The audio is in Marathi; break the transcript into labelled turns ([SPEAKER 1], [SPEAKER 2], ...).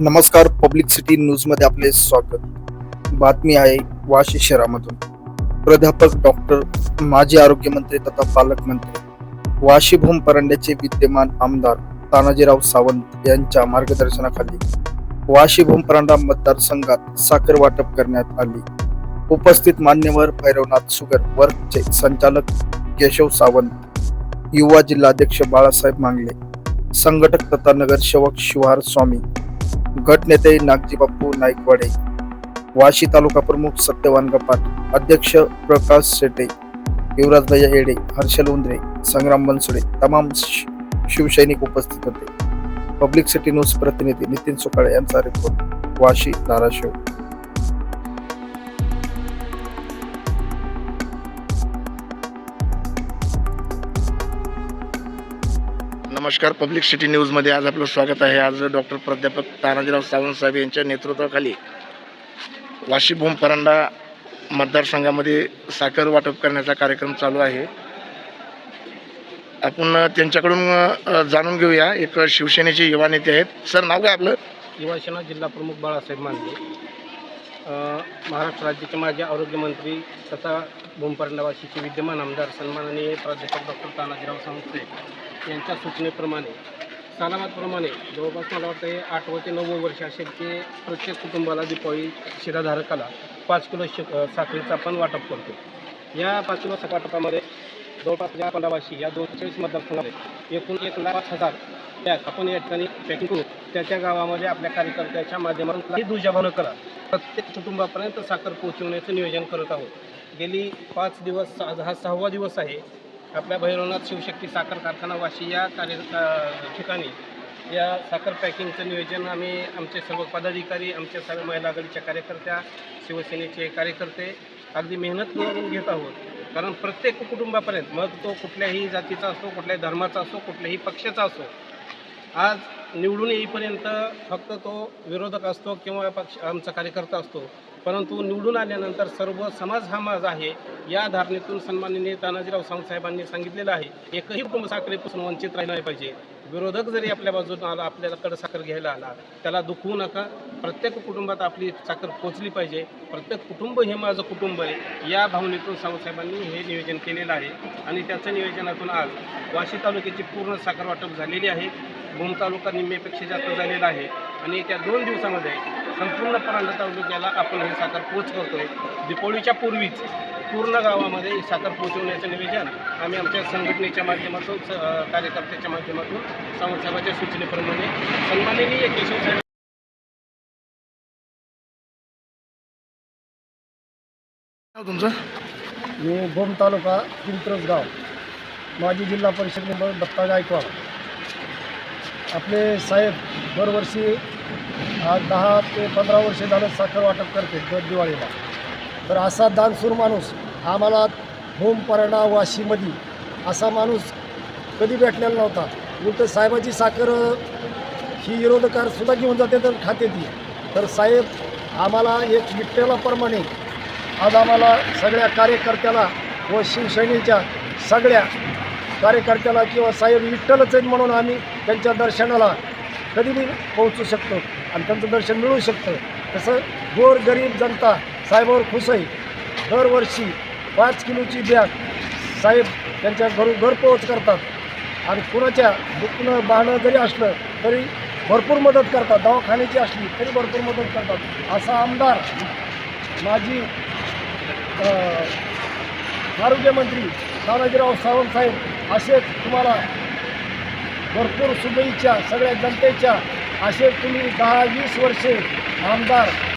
[SPEAKER 1] नमस्कार पब्लिक सिटी न्यूजमध्ये आपले स्वागत. बातमी आहे वाशी शहरामधून. प्राध्यापक डॉक्टर माजी आरोग्यमंत्री तथा पालकमंत्री वाशी भूम परांड्याचे विद्यमान आमदार तानाजीराव सावंत यांच्या मार्गदर्शनाखाली वाशी भूम परांडा मतदारसंघात साखर वाटप करण्यात आली. उपस्थित मान्यवर भैरवनाथ शुगर वर्कचे संचालक केशव सावंत युवा जिल्हाध्यक्ष बाळासाहेब मांगले संघटक तथा नगरसेवक शिवहार स्वामी गटनेते नागजी बाप्पू नाईकवाडे वाशी तालुका प्रमुख सत्यवान गपाट अध्यक्ष प्रकाश शेटे युवराज भैया येडे हर्षल उंद्रे संग्राम बनसुडे तमाम शिवसैनिक उपस्थित होते. पब्लिक सिटी न्यूज प्रतिनिधी नितीन सुकाळे यांचा रिपोर्ट वाशी धाराशिव.
[SPEAKER 2] नमस्कार. पब्लिक सिटी न्यूजमध्ये आज आपलं स्वागत आहे. आज डॉक्टर प्राध्यापक तानाजीराव सावंत साहेब यांच्या नेतृत्वाखाली वाशी भूम परांडा मतदारसंघामध्ये साखर वाटप करण्याचा कार्यक्रम चालू आहे. आपण त्यांच्याकडून जाणून घेऊया. एक शिवसेनेचे युवा नेते आहेत. सर नाव काय आपलं?
[SPEAKER 3] युवासेना जिल्हा प्रमुख बाळासाहेब मांडे महाराष्ट्र राज्याचे माजी आरोग्यमंत्री तथा भूमपरंडावाशीचे विद्यमान आमदार सन्माननीय प्राध्यापक डॉक्टर तानाजीराव सावंतसाहेब यांच्या सूचनेप्रमाणे सालाबादप्रमाणे जवळपास मला वाटतं हे आठवं ते नववं वर्ष असेल की प्रत्येक कुटुंबाला दीपावळी शिराधारकाला पाच किलो श साखरेचा साखरेचं आपण वाटप करतो. या पाच किलो साखर वाटपामध्ये जवळपास या पंधरावाशी या दोन चाळीस मतदारसंघामध्ये एकूण एक लाख हजार त्यात आपण या ठिकाणी पॅकिंग करू त्या त्या गावामध्ये आपल्या कार्यकर्त्याच्या माध्यमातून दुजाभावनं करा. प्रत्येक कुटुंबापर्यंत साखर पोहोचवण्याचं नियोजन करत आहोत. गेली पाच दिवस सहा हा सहावा दिवस आहे. आपल्या भैरवनाथ शिवशक्ती साखर कारखाना वाशी या कार्य ठिकाणी या साखर पॅकिंगचं नियोजन आम्ही आमचे सर्व पदाधिकारी आमच्या सर्व महिला आघाडीच्या कार्यकर्त्या शिवसेनेचे कार्यकर्ते अगदी मेहनत करून घेत आहोत. कारण प्रत्येक कुटुंबापर्यंत मग तो कुठल्याही जातीचा असो कुठल्याही धर्माचा असो कुठल्याही पक्षाचा असो आज निवडून येईपर्यंत फक्त तो विरोधक असतो किंवा पक्ष आमचा कार्यकर्ता असतो. परंतु निवडून आल्यानंतर सर्व समाज हा माझा आहे या धारणेतून सन्माननीय तानाजीराव सावंत साहेबांनी सांगितलेलं आहे. एकही कुटुंब साखरेपासून वंचित राहिलं नाही पाहिजे. विरोधक जरी आपल्या बाजूनं आला आपल्याकडे साखर घ्यायला आला त्याला दुखवू नका. प्रत्येक कुटुंबात आपली साखर पोचली पाहिजे. प्रत्येक कुटुंब हे माझं कुटुंब आहे. या भावनेतून सावनसाहेबांनी हे नियोजन केलेलं आहे. आणि त्याच्या नियोजनातून आज वाशी तालुक्याची पूर्ण साखर वाटप झालेली आहे. भूम तालुका निम्मेपेक्षा जास्त झालेला आहे. आणि त्या दोन दिवसामध्ये संपूर्ण परांडा तालुक्याला आपण हे साखर पोच करतोय दीपोळीच्या पूर्वीच पूर्ण गावामध्ये ही साखर पोचवण्याचं नियोजन आम्ही आमच्या संघटनेच्या माध्यमातून कार्यकर्त्याच्या माध्यमातून सावंत साहेबांच्या सूचनेप्रमाणे सन्माननीय केशव साहेब
[SPEAKER 2] नाव तुमचं?
[SPEAKER 4] मी भूम तालुका पिंपरस गाव. माजी जिल्हा परिषद मेंबर दत्ता गायकवाड आपले साहेब दरवर्षी आज दहा ते पंधरा वर्ष झालं साखर वाटप करते दर दिवाळीला. तर असा दानसूर माणूस आम्हाला भूम वाशीमध्ये असा माणूस कधी भेटलेला नव्हता. उलट साहेबाची साखर ही विरोधकारसुद्धा घेऊन जाते तर खाते ती. तर साहेब आम्हाला एक विठ्ठलाप्रमाणे आज आम्हाला सगळ्या कार्यकर्त्याला व शिवसेनेच्या सगळ्या कार्यकर्त्याला किंवा साहेब विठ्ठलच आहेत म्हणून आम्ही त्यांच्या दर्शनाला कधीही पोहोचू शकतो आणि त्यांचं दर्शन मिळू शकतं. तसं गोर गरीब जनता साहेबावर खुश आहे. दरवर्षी पाच किलोची बॅग साहेब त्यांच्या घरून घरपोच करतात आणि कुणाच्या दुखणं बाहणं जरी असलं तरी भरपूर मदत करतात. दवाखान्याची असली तरी भरपूर मदत करतात. असा आमदार माजी आरोग्यमंत्री तानाजीराव सावंत साहेब असेच तुम्हाला भरपूर शुभेच्छा सगळ्या जनतेच्या असे तुम्ही दहा वीस वर्षे आमदार